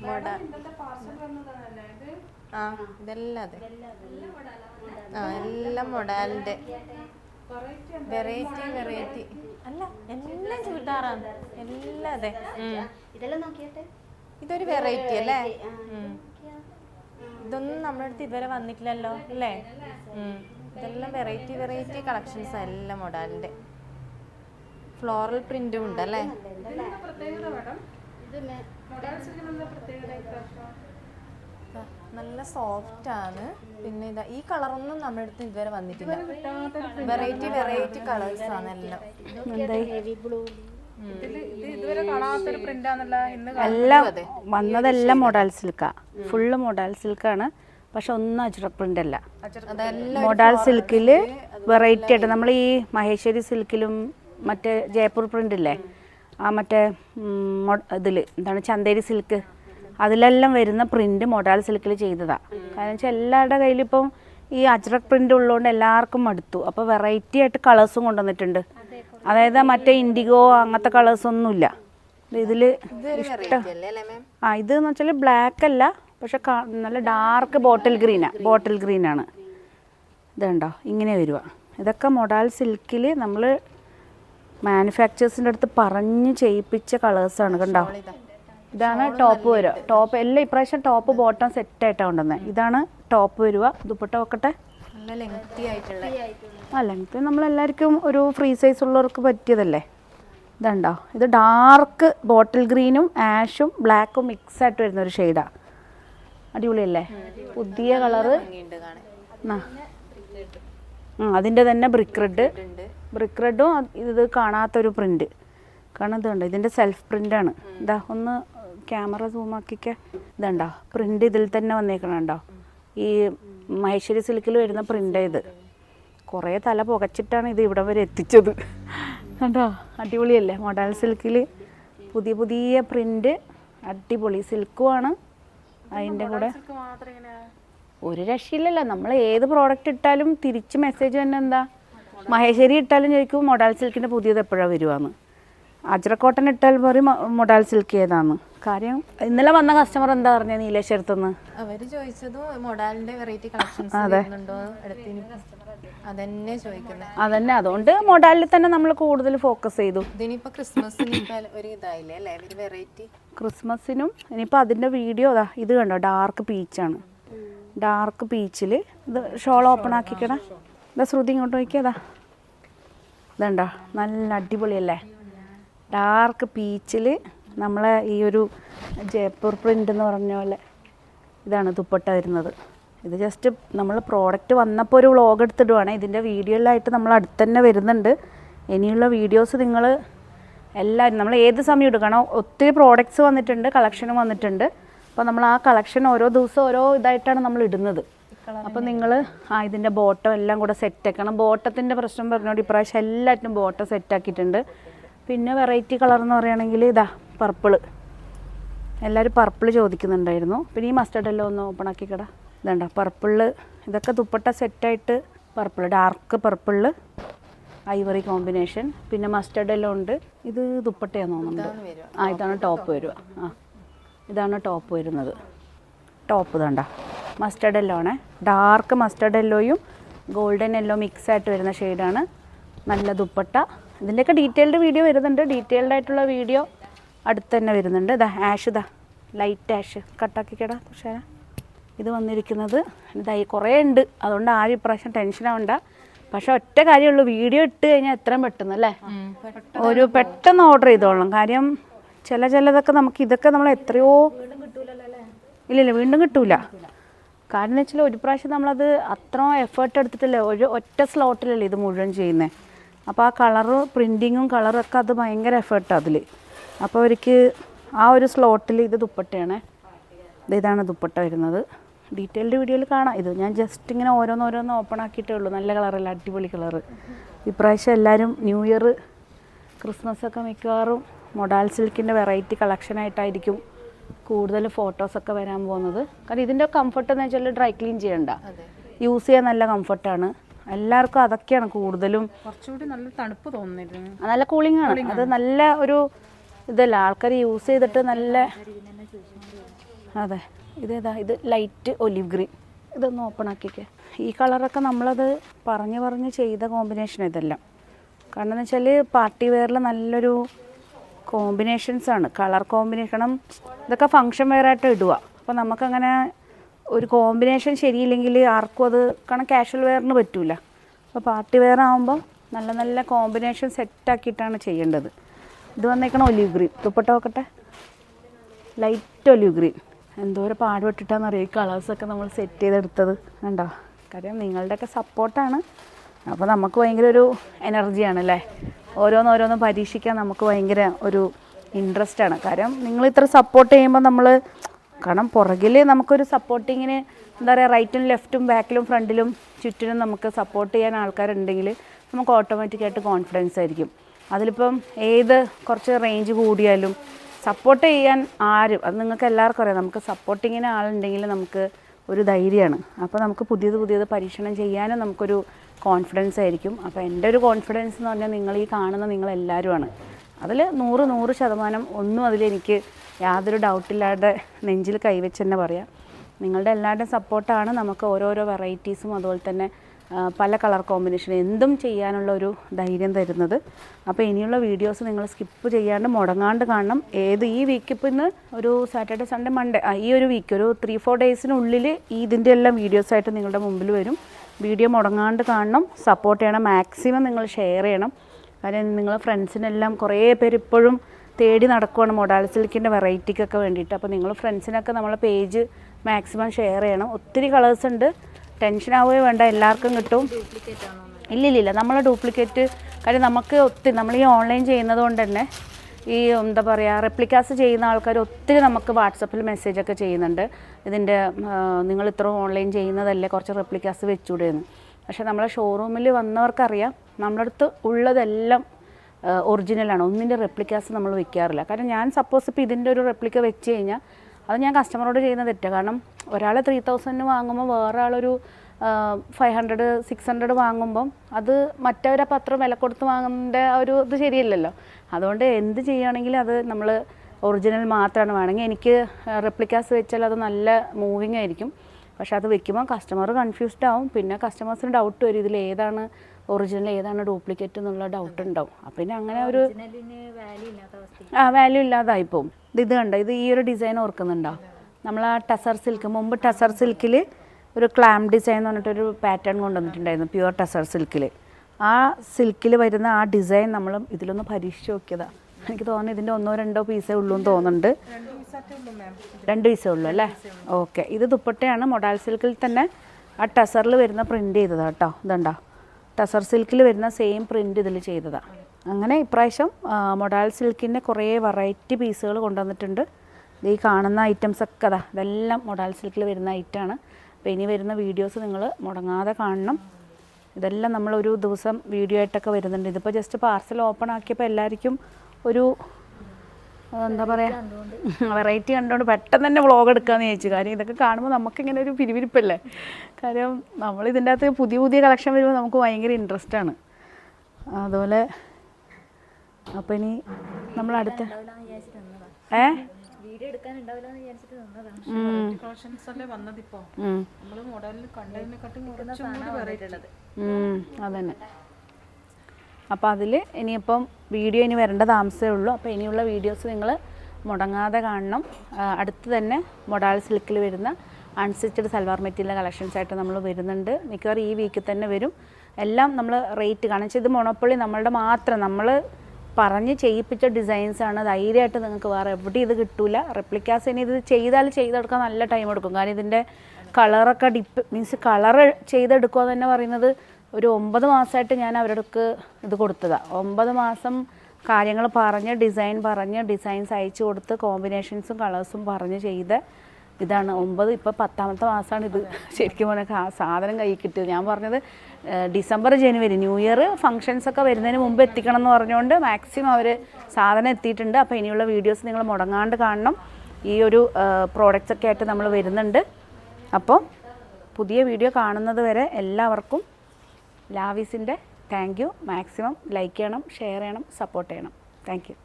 Model ആ ഇതെല്ലാം അതെ. ആ എല്ലാം മൊഡാലിന്റെ വെറൈറ്റി വെറൈറ്റി അല്ല എല്ലാം ചുരിദാറാണ്. എല്ലാം അതെ. ഉം. ഇതെല്ലാം നോക്കിയട്ടെ? ഇതൊരു വെറൈറ്റി അല്ലേ? ഉം. ഇതൊന്നും നമ്മുടെ അടുത്ത് ഇതുവരെ വന്നിട്ടില്ലല്ലോ അല്ലേ? ഉം. ഇതെല്ലാം വെറൈറ്റി വെറൈറ്റി കളക്ഷൻസ് എല്ലാം മൊഡാലിന്റെ ഫ്ലോറൽ പ്രിന്റും ഉണ്ട് അല്ലേ ഇത് നല്ല സോഫ്റ്റ് ആണ്. പിന്നെ ഇതാ ഈ കളറൊന്നും നമ്മുടെ അടുത്ത് ഇതുവരെ വന്നിട്ടില്ല. വെറൈറ്റി വെറൈറ്റി കളേഴ്സ് ആണ്. എല്ലാം. ഹെവി ബ്ലൂ ഇതുവരെ കാണാത്തൊരു പ്രിന്റാന്നല്ല ഇന്ന് എല്ലാം വന്നതെല്ലാം മോഡൽ സിൽക്കാ ഫുള്ള് മോഡൽ സിൽക്കാണ് പക്ഷെ ഒന്നും അജ്രക് പ്രിന്റ് അല്ല. അതെല്ലാം മോഡൽ സിൽക്കിൽ വെറൈറ്റി ആയിട്ട് നമ്മൾ ഈ മഹേശ്വരി സിൽക്കിലും മറ്റേ ജയ്പൂർ പ്രിന്റ് ഇല്ലേ? ആ മറ്റേ ഇതിൽ എന്താണ് ചന്തേരി സിൽക്ക്. അതിലെല്ലാം വരുന്ന പ്രിന്റ് മോഡൽ സിൽക്കിൽ ചെയ്തതാണ് കാരണം വെച്ചാൽ എല്ലാവരുടെ കയ്യിലിപ്പം ഈ അജ്രക് പ്രിന്റ് ഉള്ളതുകൊണ്ട് എല്ലാവർക്കും മടുത്തു. അപ്പോൾ വെറൈറ്റി ആയിട്ട് കളേഴ്സും കൊണ്ടുവന്നിട്ടുണ്ട്. അതായത് മറ്റേ ഇൻഡിഗോ അങ്ങനത്തെ കളേഴ്സൊന്നുമില്ല. ഇതിൽ മാം ആ ഇത് എന്ന് വെച്ചാൽ ബ്ലാക്ക് അല്ല പക്ഷെ നല്ല ഡാർക്ക് ബോട്ടിൽ ഗ്രീനാ ബോട്ടിൽ ഗ്രീനാണ് ഇതുണ്ടോ? ഇങ്ങനെ വരുവാ. ഇതൊക്കെ മൊഡാൽ സിൽക്കിൽ നമ്മൾ മാനുഫാക്ചേഴ്സിന്റെ അടുത്ത് പറഞ്ഞ് ചെയ്യിപ്പിച്ച കളേഴ്സാണ് കണ്ടോ? ഇതാണ് ടോപ്പ് വരിക. ടോപ്പ് എല്ലാം ഇപ്രാവശ്യം ടോപ്പ് ബോട്ടം സെറ്റായിട്ടാണ് കൊണ്ടുവന്നത് ഇതാണ് ടോപ്പ് വരിക. ദുപ്പട്ട വെക്കട്ടെ? ആ ലെങ്ത് നമ്മളെല്ലാവർക്കും ഒരു ഫ്രീ സൈസ് ഉള്ളവർക്ക് പറ്റിയതല്ലേ? ഇതുണ്ടോ? ഇത് ഡാർക്ക് ബോട്ടിൽ ഗ്രീനും ആഷും ബ്ലാക്കും മിക്സ് ആയിട്ട് വരുന്ന ഒരു ഷെയ്ഡാണ് അടിപൊളിയല്ലേ? പുതിയ കളറ് അതിന്റെ തന്നെ ബ്രിക്ക് റെഡ് ബ്രിക്ക് റെഡും ഇത് കാണാത്തൊരു പ്രിന്റ് കാരണം ഇതുണ്ട് ഇതിന്റെ സെൽഫ് പ്രിന്റാണ് ഇതാ ഒന്ന് ക്യാമറ സൂമാക്കിക്കെ ഇതുണ്ടോ പ്രിന്റ് ഇതിൽ തന്നെ വന്നേക്കണുണ്ടോ ഈ മഹേശ്വരി സിൽക്കിൽ വരുന്ന പ്രിന്റ് ഇത്. കുറേ തല പുകച്ചിട്ടാണ് ഇത് ഇവിടെ വരെ എത്തിച്ചത്. കണ്ടോ? അടിപൊളിയല്ലേ? മോഡൽ സിൽക്കിൽ പുതിയ പുതിയ പ്രിന്റ് അടിപൊളി സിൽക്കുമാണ് അതിന്റെ കൂടെ ഒരു രക്ഷയില്ലല്ലോ. നമ്മൾ ഏത് പ്രോഡക്റ്റ് ഇട്ടാലും തിരിച്ച് മെസ്സേജ് തന്നെ എന്താ? മഹേശ്വരി ഇട്ടാലും ചോദിക്കും മൊഡാൽ സിൽക്കിന്റെ പുതിയത് എപ്പോഴാണ് വരുവാന്ന്? അജ്രക്കോട്ടൻ ഇട്ടാൽ പറയും മൊഡാൽ സിൽക്ക് ഏതാന്ന്? കാര്യം ഇന്നലെ വന്ന കസ്റ്റമർ എന്താ പറഞ്ഞത് നീലേശ്വരത്തുനിന്ന് അവർ ചോദിച്ചതും മൊഡാലിന്റെ വെറൈറ്റി കളക്ഷൻസ് അതന്നെ ചോദിക്കുന്നത് അതന്നെ അതുകൊണ്ട് മൊഡാലിൽ തന്നെ നമ്മൾ കൂടുതൽ ഫോക്കസ് ചെയ്തു. ഇതിനിപ്പോ ക്രിസ്മസിന് ഒരു ഇതായില്ലേ അല്ലേ? ഒരു വെറൈറ്റി ക്രിസ്മസിനും ഇനിയിപ്പോ അതിന്റെ വീഡിയോ അതാ ഇത് കണ്ടോ? ഡാർക്ക് പീച്ചാണ് ഡാർക്ക് പീച്ചിൽ ഇത് ഷോൾ ഓപ്പൺ ആക്കിക്കട ഇതാ ശ്രുതി ഇങ്ങോട്ട് നോക്കിയതാ. ഇതുണ്ടോ? നല്ല അടിപൊളിയല്ലേ? ഡാർക്ക് പീച്ചിൽ നമ്മളെ ഈ ഒരു ജയ്പൂർ പ്രിന്റ് എന്ന് പറഞ്ഞ പോലെ ഇതാണ് ദുപ്പട്ട വരുന്നത്. ഇത് ജസ്റ്റ് നമ്മൾ പ്രോഡക്റ്റ് വന്നപ്പോൾ ഒരു വ്ളോഗ് എടുത്തിടുവാണ്. ഇതിന്റെ വീഡിയോയിലായിട്ട് നമ്മൾ അടുത്ത് തന്നെ വരുന്നുണ്ട്. ഇനിയുള്ള വീഡിയോസ് നിങ്ങൾ എല്ലാവരും നമ്മൾ ഏത് സമയം എടുക്കണം ഒത്തിരി പ്രോഡക്റ്റ്സ് വന്നിട്ടുണ്ട് കളക്ഷനും വന്നിട്ടുണ്ട്. അപ്പോൾ നമ്മൾ ആ കളക്ഷൻ ഓരോ ദിവസം ഓരോ ഇതായിട്ടാണ് നമ്മൾ ഇടുന്നത്. അപ്പോൾ നിങ്ങൾ ആ ഇതിന്റെ ബോട്ടം എല്ലാം കൂടെ സെറ്റ് ആക്കണം. ബോട്ടത്തിന്റെ പ്രശ്നം പറഞ്ഞോണ്ട് ഇപ്രാവശ്യം എല്ലാറ്റിനും ബോട്ടം സെറ്റ് ആക്കിയിട്ടുണ്ട്. പിന്നെ വെറൈറ്റി കളർ എന്ന് പറയുകയാണെങ്കിൽ ഇതാ പർപ്പിൾ എല്ലാവരും പർപ്പിൾ ചോദിക്കുന്നുണ്ടായിരുന്നു. പിന്നെ ഈ മസ്റ്റർഡ് എല്ലാം ഒന്ന് ഓപ്പൺ ആക്കി കട. ഇതുണ്ട പർപ്പിൾ ഇതൊക്കെ ദുപ്പട്ട സെറ്റായിട്ട് purple dark purple ivory combination പിന്നെ മസ്റ്റർഡ് എല്ലാം ഉണ്ട്. ഇത് ദുപ്പട്ടയാന്ന് തോന്നുന്നുണ്ട്. ആ ഇതാണ് ടോപ്പ് വരിക. ആ ഇതാണ് ടോപ്പ് വരുന്നത്. ടോപ്പ് ഇതണ്ട? മസ്റ്റർഡ് എല്ലോ ആണ്. ഡാർക്ക് മസ്റ്റർഡ് എല്ലോയും ഗോൾഡൻ എല്ലോ മിക്സ് ആയിട്ട് വരുന്ന ഷെയ്ഡാണ് നല്ല ദുപ്പട്ട. ഇതിന്റെയൊക്കെ ഡീറ്റെയിൽഡ് വീഡിയോ വരുന്നുണ്ട്. ഡീറ്റെയിൽഡ് ആയിട്ടുള്ള വീഡിയോ അടുത്ത് തന്നെ വരുന്നുണ്ട്. ഇതാ ആഷ് ഇതാ ലൈറ്റ് ആഷ് കട്ടാക്കിക്കടാ തുഷാര. ഇത് വന്നിരിക്കുന്നത് ഇതായി കുറേ ഉണ്ട്. അതുകൊണ്ട് ആരും ഇപ്രാവശ്യം ടെൻഷനാവണ്ട പക്ഷെ ഒറ്റ കാര്യമുള്ളൂ. വീഡിയോ ഇട്ട് കഴിഞ്ഞാൽ എത്രയും പെട്ടെന്ന് അല്ലേ? ഒരു പെട്ടെന്ന് ഓർഡർ ചെയ്തോളാം. കാര്യം ചില ചിലതൊക്കെ നമുക്ക് ഇതൊക്കെ നമ്മൾ എത്രയോ ഇല്ലില്ല വീണ്ടും കിട്ടൂല. കാരണം വെച്ചാൽ ഒരു പ്രാവശ്യം നമ്മളത് അത്ര എഫേർട്ട് എടുത്തിട്ടല്ലേ. ഒരു ഒറ്റ സ്ലോട്ടിലല്ലേ ഇത് മുഴുവൻ ചെയ്യുന്നത് അപ്പോൾ ആ കളറ് പ്രിന്റിങ്ങും ഒക്കെ അത് ഭയങ്കര എഫേർട്ടാണ് അതിൽ അപ്പോൾ അവർക്ക് ആ ഒരു സ്ലോട്ടിൽ ഇത് ദുപ്പട്ടയാണ്. ഇത് ഇതാണ് ദുപ്പട്ട വരുന്നത്. ഡീറ്റെയിൽഡ് വീഡിയോയിൽ കാണാം. ഇത് ഞാൻ ജസ്റ്റ് ഇങ്ങനെ ഓരോന്നോരോന്ന് ഓപ്പൺ ആക്കിയിട്ടേ ഉള്ളൂ. നല്ല കളറല്ല അടിപൊളി കളറ് ഇപ്രാവശ്യം എല്ലാവരും ന്യൂ ഇയർ ക്രിസ്മസ് ഒക്കെ മിക്കവാറും മൊഡാൽ സിൽക്കിന്റെ വെറൈറ്റി കളക്ഷനായിട്ടായിരിക്കും കൂടുതൽ ഫോട്ടോസൊക്കെ വരാൻ പോകുന്നത്. കാരണം ഇതിന്റെ കംഫർട്ട് എന്ന് വെച്ചാൽ ഡ്രൈ ക്ലീൻ ചെയ്യണ്ട. യൂസ് ചെയ്യാൻ നല്ല കംഫർട്ടാണ് എല്ലാവർക്കും അതൊക്കെയാണ് കൂടുതലും. കുറച്ചുകൂടി നല്ല തണുപ്പ് തോന്നുന്നിരുന്നു നല്ല കൂളിംഗ് ആണ്. അത് നല്ല ഒരു ഇതല്ല ആൾക്കാർ യൂസ് ചെയ്തിട്ട് നല്ല അതെ. ഇതേതാ ഇത് ലൈറ്റ് ഒലിവ് ഗ്രീൻ ഇതൊന്ന് ഓപ്പൺ ആക്കിക്കേ. ഈ കളറൊക്കെ നമ്മളത് പറഞ്ഞ് പറഞ്ഞ് ചെയ്ത കോമ്പിനേഷൻ ഇതെല്ലാം. കാരണം എന്ന് വെച്ചാൽ പാർട്ടി വെയറിൽ നല്ലൊരു കോമ്പിനേഷൻസ് ആണ്. കളർ കോമ്പിനേഷനും ഇതൊക്കെ ഫങ്ഷൻ വെയറായിട്ട് ഇടുക. അപ്പോൾ നമുക്കങ്ങനെ ഒരു കോമ്പിനേഷൻ ശരിയില്ലെങ്കിൽ ആർക്കും അത് കാരണം കാഷ്വൽ വെയറിന് പറ്റൂല. അപ്പോൾ പാർട്ടി വെയർ ആകുമ്പോൾ നല്ല നല്ല കോമ്പിനേഷൻ സെറ്റാക്കിയിട്ടാണ് ചെയ്യേണ്ടത്. ഇത് വന്നേക്കണം ഒലിവ് ഗ്രീൻ ദുപ്പട്ട നോക്കട്ടെ ലൈറ്റ് ഒലിവ് ഗ്രീൻ എന്തോരം പാടുപെട്ടിട്ടാണെന്നറിയാം ഈ കളേഴ്സൊക്കെ നമ്മൾ സെറ്റ് ചെയ്തെടുത്തത്. കണ്ടോ? കാര്യം നിങ്ങളുടെയൊക്കെ സപ്പോർട്ടാണ് അപ്പോൾ നമുക്ക് ഭയങ്കര ഒരു എനർജിയാണ് അല്ലേ ഓരോന്നോരോന്ന് പരീക്ഷിക്കാൻ നമുക്ക് ഭയങ്കര ഒരു ഇൻട്രസ്റ്റ് ആണ്. കാരണം നിങ്ങൾ ഇത്ര സപ്പോർട്ട് ചെയ്യുമ്പോൾ നമ്മൾ കാരണം പുറകിൽ നമുക്കൊരു സപ്പോർട്ടിങ്ങിന് എന്താ പറയുക റൈറ്റും ലെഫ്റ്റും ബാക്കിലും ഫ്രണ്ടിലും ചുറ്റിനും നമുക്ക് സപ്പോർട്ട് ചെയ്യാൻ ആൾക്കാരുണ്ടെങ്കിൽ നമുക്ക് ഓട്ടോമാറ്റിക്കായിട്ട് കോൺഫിഡൻസ് ആയിരിക്കും. അതിലിപ്പം ഏത് കുറച്ച് റേഞ്ച് കൂടിയാലും സപ്പോർട്ട് ചെയ്യാൻ ആരും അത് നിങ്ങൾക്ക് എല്ലാവർക്കും അറിയാം നമുക്ക് സപ്പോർട്ടിങ്ങിന് ആളുണ്ടെങ്കിൽ നമുക്ക് ഒരു ധൈര്യമാണ്. അപ്പോൾ നമുക്ക് പുതിയത് പുതിയത് പരീക്ഷണം ചെയ്യാനും നമുക്കൊരു കോൺഫിഡൻസ് ആയിരിക്കും. അപ്പോൾ എന്റെ ഒരു കോൺഫിഡൻസ് എന്ന് പറഞ്ഞാൽ നിങ്ങൾ ഈ കാണുന്ന നിങ്ങളെല്ലാവരുമാണ്. അതിൽ നൂറ് നൂറ് ശതമാനം ഒന്നും അതിലെനിക്ക് യാതൊരു ഡൗട്ടില്ലാതെ നെഞ്ചിൽ കൈവച്ച് തന്നെ പറയാം. നിങ്ങളുടെ എല്ലാവരുടെയും സപ്പോർട്ടാണ് നമുക്ക് ഓരോരോ വെറൈറ്റീസും അതുപോലെ തന്നെ പല കളർ കോമ്പിനേഷൻ എന്തും ചെയ്യാനുള്ള ഒരു ധൈര്യം തരുന്നത്. അപ്പോൾ ഇനിയുള്ള വീഡിയോസ് നിങ്ങൾ സ്കിപ്പ് ചെയ്യാണ്ട് മുടങ്ങാണ്ട് കാണണം. ഏത് ഈ വീക്ക് ഇപ്പോൾ ഇന്ന് ഒരു സാറ്റർഡേ സൺഡേ മൺഡേ ഈ ഒരു വീക്ക് ഒരു ത്രീ ഫോർ ഡേയ്സിനുള്ളിൽ ഇതിന്റെ എല്ലാം വീഡിയോസായിട്ട് നിങ്ങളുടെ മുമ്പിൽ വരും. വീഡിയോ മുടങ്ങാണ്ട് കാണണം സപ്പോർട്ട് ചെയ്യണം മാക്സിമം നിങ്ങൾ ഷെയർ ചെയ്യണം. കാര്യം നിങ്ങൾ ഫ്രണ്ട്സിനെല്ലാം കുറേ പേര് ഇപ്പോഴും തേടി നടക്കുവാണ് മൊഡാൽ സിൽക്കിന്റെ വെറൈറ്റിക്കൊക്കെ വേണ്ടിയിട്ട്. അപ്പോൾ നിങ്ങൾ ഫ്രണ്ട്സിനൊക്കെ നമ്മളെ പേജ് മാക്സിമം ഷെയർ ചെയ്യണം. ഒത്തിരി കളേഴ്സ് ഉണ്ട്. ടെൻഷൻ ആവുകയോ വേണ്ട എല്ലാവർക്കും കിട്ടും. ഇല്ല ഇല്ല ഇല്ല നമ്മൾ ഡ്യൂപ്ലിക്കേറ്റ് കാര്യം നമുക്ക് ഒത്തിരി നമ്മൾ ഈ ഓൺലൈൻ ചെയ്യുന്നത് കൊണ്ട് തന്നെ ഈ എന്താ പറയുക റെപ്ലിക്കാസ് ചെയ്യുന്ന ആൾക്കാർ ഒത്തിരി നമുക്ക് വാട്സപ്പിൽ മെസ്സേജൊക്കെ ചെയ്യുന്നുണ്ട്. ഇതിന്റെ നിങ്ങൾ ഇത്ര ഓൺലൈൻ ചെയ്യുന്നതല്ലേ കുറച്ച് റെപ്ലിക്കാസ് വെച്ചൂടെ എന്ന് പക്ഷേ നമ്മളെ ഷോറൂമിൽ വന്നവർക്കറിയാം നമ്മുടെ അടുത്ത് ഉള്ളതെല്ലാം ഒറിജിനലാണ് ഒന്നിന്റെ റെപ്ലിക്കാസ് നമ്മൾ വെക്കാറില്ല. കാരണം ഞാൻ സപ്പോസ് ഇപ്പോൾ ഇതിന്റെ ഒരു റെപ്ലിക്ക വെച്ച് കഴിഞ്ഞാൽ അത് ഞാൻ കസ്റ്റമറോട് ചെയ്യുന്ന തെറ്റാണ് കാരണം ഒരാൾ ത്രീ തൗസൻഡിന് വാങ്ങുമ്പോൾ വേറെ ആളൊരു ഫൈവ് ഹൺഡ്രഡ് സിക്സ് ഹൺഡ്രഡ് വാങ്ങുമ്പം അത് മറ്റവരെ പത്രം വില കൊടുത്ത് ആ ഒരു ഇത് ശരിയല്ലല്ലോ. അതുകൊണ്ട് എന്ത് ചെയ്യുകയാണെങ്കിലും അത് നമ്മൾ ഒറിജിനൽ മാത്രമാണ് വേണമെങ്കിൽ എനിക്ക് റെപ്ലിക്കാസ് വെച്ചാൽ അത് നല്ല മൂവിങ് ആയിരിക്കും. പക്ഷെ അത് വെക്കുമ്പോൾ കസ്റ്റമർ കൺഫ്യൂസ്ഡ് ആവും. പിന്നെ കസ്റ്റമേഴ്സിന് ഡൗട്ട് വരും ഇതിൽ ഏതാണ് ഒറിജിനൽ ഏതാണ് ഡ്യൂപ്ലിക്കേറ്റ് എന്നുള്ള ഡൗട്ട് ഉണ്ടാവും. അപ്പം പിന്നെ അങ്ങനെ ഒരു ആ വാല്യൂ ഇല്ലാതായിപ്പോവും ഇത് ഇത് കണ്ടോ? ഇത് ഈ ഒരു ഡിസൈൻ ഓർക്കുന്നുണ്ടോ? നമ്മൾ ആ ടസർ സിൽക്ക് മുമ്പ് ടസർ സിൽക്കിൽ ഒരു ക്ലാം ഡിസൈൻ എന്ന് പറഞ്ഞിട്ടൊരു പാറ്റേൺ കൊണ്ടുവന്നിട്ടുണ്ടായിരുന്നു പ്യുവർ ടെസർ സിൽക്കിൽ ആ സിൽക്കിൽ വരുന്ന ആ ഡിസൈൻ നമ്മൾ ഇതിലൊന്ന് പരീക്ഷിച്ച് നോക്കിയതാണ് എനിക്ക് തോന്നുന്നു ഇതിന്റെ ഒന്നോ രണ്ടോ പീസേ ഉള്ളൂ എന്ന് തോന്നുന്നുണ്ട്. രണ്ട് പീസേ ഉള്ളൂ അല്ലേ? ഓക്കെ ഇത് ദുപ്പട്ടയാണ്. മൊഡാൽ സിൽക്കിൽ തന്നെ ആ ടസറിൽ വരുന്ന പ്രിന്റ് ചെയ്തതാണ് കേട്ടോ ഇതുണ്ടോ? ടസർ സിൽക്കിൽ വരുന്ന സെയിം പ്രിന്റ് ഇതിൽ ചെയ്തതാണ് അങ്ങനെ ഇപ്രാവശ്യം മൊഡാൽ സിൽക്കിന്റെ കുറേ വെറൈറ്റി പീസുകൾ കൊണ്ടുവന്നിട്ടുണ്ട്. ഈ കാണുന്ന ഐറ്റംസ് ഒക്കെ അതാ ഇതെല്ലാം മൊഡാൽ സിൽക്കിൽ വരുന്ന ഐറ്റമാണ് അപ്പോൾ ഇനി വരുന്ന വീഡിയോസ് നിങ്ങൾ മുടങ്ങാതെ കാണണം. ഇതെല്ലാം നമ്മളൊരു ദിവസം വീഡിയോ ആയിട്ടൊക്കെ വരുന്നുണ്ട്. ഇതിപ്പോൾ ജസ്റ്റ് പാർസൽ ഓപ്പൺ ആക്കിയപ്പോൾ എല്ലാവർക്കും ഒരു എന്താ പറയുക വെറൈറ്റി കണ്ടുകൊണ്ട് പെട്ടെന്ന് തന്നെ വ്ളോഗ് എടുക്കാമെന്ന് ചോദിച്ചു കാര്യം ഇതൊക്കെ കാണുമ്പോൾ നമുക്കിങ്ങനെ ഒരു പിരിവിരിപ്പല്ലേ? കാര്യം നമ്മൾ ഇതിന്റെ അകത്ത് പുതിയ പുതിയ കളക്ഷൻ വരുമ്പോൾ നമുക്ക് ഭയങ്കര ഇൻട്രസ്റ്റ് ആണ്. അതുപോലെ അപ്പോൾ ഇനി നമ്മൾ അടുത്ത ഏ? ഉം. കളക്ഷൻസ് അല്ലേ വന്നതിപ്പോ? ഉം. നമ്മൾ മോഡലിൽ കണ്ടതിനെക്കാട്ടും കുറച്ചും കൂടി വെറൈറ്റി ഉള്ളത് ഉം, അതന്നെ. അപ്പോൾ അതിൽ ഇനിയിപ്പം വീഡിയോ ഇനി വരേണ്ട താമസമേ ഉള്ളൂ. അപ്പോൾ ഇനിയുള്ള വീഡിയോസ് നിങ്ങൾ മുടങ്ങാതെ കാണണം. അടുത്ത് തന്നെ മൊഡാൾ സിൽക്കിൽ വരുന്ന അൺസ്റ്റിച്ചഡ് സൽവാർ മെറ്റീരിയൽ കളക്ഷൻസ് ആയിട്ട് നമ്മൾ വരുന്നുണ്ട്. മിക്കവാറും ഈ വീക്കിൽ തന്നെ വരും. എല്ലാം നമ്മൾ റേറ്റ് കാരണം വെച്ചാൽ ഇത് മൊണപ്പൊളി നമ്മളുടെ മാത്രം. നമ്മൾ പറഞ്ഞ് ചെയ്യിപ്പിച്ച ഡിസൈൻസ് ആണ്. ധൈര്യമായിട്ട് നിങ്ങൾക്ക് വേറെ എവിടെ ഇത് കിട്ടൂല. റെപ്ലിക്കാസ് ഇനി ഇത് ചെയ്താൽ ചെയ്തെടുക്കാൻ നല്ല ടൈം എടുക്കും. കാരണം ഇതിന്റെ കളറൊക്കെ ഡിപ്പ് മീൻസ് കളർ ചെയ്തെടുക്കുക തന്നെ പറയുന്നത് ഒരു ഒമ്പത് മാസമായിട്ട് ഞാൻ അവർക്ക് ഇത് കൊടുത്തതാണ് ഒമ്പത് മാസം കാര്യങ്ങൾ പറഞ്ഞ് ഡിസൈൻ പറഞ്ഞ് ഡിസൈൻസ് അയച്ചു കൊടുത്ത് കോമ്പിനേഷൻസും കളേഴ്സും പറഞ്ഞ് ചെയ്ത് ഇതാണ് ഒമ്പത് ഇപ്പോൾ പത്താമത്തെ മാസമാണ് ഇത്. ശരിക്കും പറഞ്ഞാൽ സാധനം കൈ കിട്ടിയത്. ഞാൻ പറഞ്ഞത് December January new year functions ഒക്കെ വരുന്നതിന് മുമ്പ് എത്തിക്കണം എന്ന് പറഞ്ഞുകൊണ്ട് മാക്സിമം അവർ സാധനം എത്തിയിട്ടുണ്ട്. അപ്പോൾ ഇനിയുള്ള വീഡിയോസ് നിങ്ങൾ മുടങ്ങാണ്ട് കാണണം. ഈ ഒരു പ്രോഡക്റ്റ്സ് ഒക്കെ ആയിട്ട് നമ്മൾ വരുന്നുണ്ട്. അപ്പോൾ പുതിയ വീഡിയോ കാണുന്നത് വരെ എല്ലാവർക്കും ലാവിസിന്റെ താങ്ക് യു മാക്സിമം ലൈക്ക് ചെയ്യണം ഷെയർ ചെയ്യണം സപ്പോർട്ട് ചെയ്യണം. Thank you